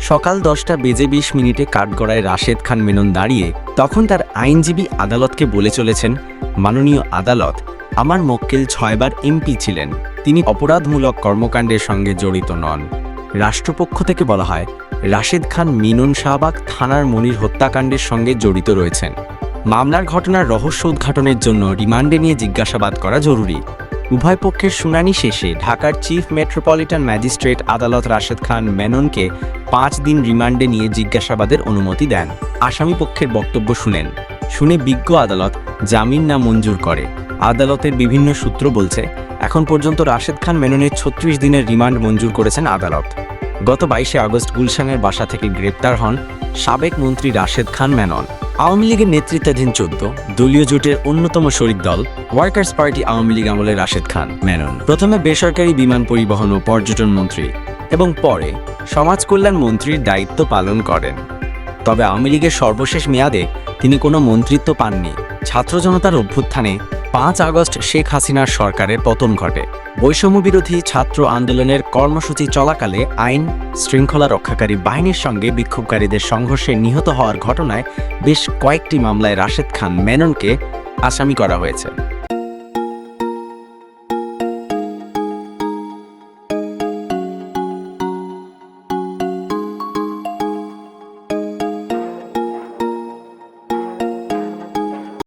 সকাল দশটা বেজে বিশ মিনিটে কাঠগড়ায় রাশেদ খান মেনন দাঁড়িয়ে তখন তার আইনজীবী আদালতকে বলে চলেছেন, মাননীয় আদালত, আমার মক্কেল ছয়বার এমপি ছিলেন। তিনি অপরাধমূলক কর্মকাণ্ডের সঙ্গে জড়িত নন। রাষ্ট্রপক্ষ থেকে বলা হয়, রাশেদ খান মিনন শাহবাগ থানার মনির হত্যাকাণ্ডের সঙ্গে জড়িত রয়েছেন। মামলার ঘটনার রহস্য উদ্ঘাটনের জন্য রিমান্ডে নিয়ে জিজ্ঞাসাবাদ করা জরুরি। উভয় পক্ষের শুনানি শেষে ঢাকার চিফ মেট্রোপলিটন ম্যাজিস্ট্রেট আদালত রাশেদ খান মেননকে পাঁচ দিন রিমান্ডে নিয়ে জিজ্ঞাসাবাদের অনুমতি দেন। আসামি পক্ষের বক্তব্য শুনেন। শুনে বিজ্ঞ আদালত জামিন না মঞ্জুর করে। আদালতের বিভিন্ন সূত্র বলছে, এখন পর্যন্ত রাশেদ খান মেননের ছত্রিশ দিনের রিমান্ড মঞ্জুর করেছেন আদালত। গত বাইশে আগস্ট গুলশানের বাসা থেকে গ্রেপ্তার হন সাবেক মন্ত্রী রাশেদ খান মেনন। আওয়ামী লীগের নেতৃত্বাধীন চোদ্দ দলীয় জোটের অন্যতম শরিক দল ওয়ার্কার্স পার্টি আওয়ামী লীগ আমলে রাশেদ খান মেনন। প্রথমে বেসরকারি বিমান পরিবহন ও পর্যটন মন্ত্রী এবং পরে সমাজ কল্যাণ মন্ত্রীর দায়িত্ব পালন করেন। তবে আওয়ামী লীগের সর্বশেষ মেয়াদে তিনি কোনো মন্ত্রিত্ব পাননি। ছাত্র জনতার অভ্যুত্থানে পাঁচ আগস্ট শেখ হাসিনার সরকারের পতন ঘটে। বৈষম্য বিরোধী ছাত্র আন্দোলনের কর্মসূচি চলাকালে আইন, শৃঙ্খলা রক্ষাকারী বাহিনীর সঙ্গে বিক্ষোভকারীদের সংঘর্ষে নিহত হওয়ার ঘটনায় বেশ কয়েকটি মামলায় রাশেদ খান মেননকে আসামি করা হয়েছে।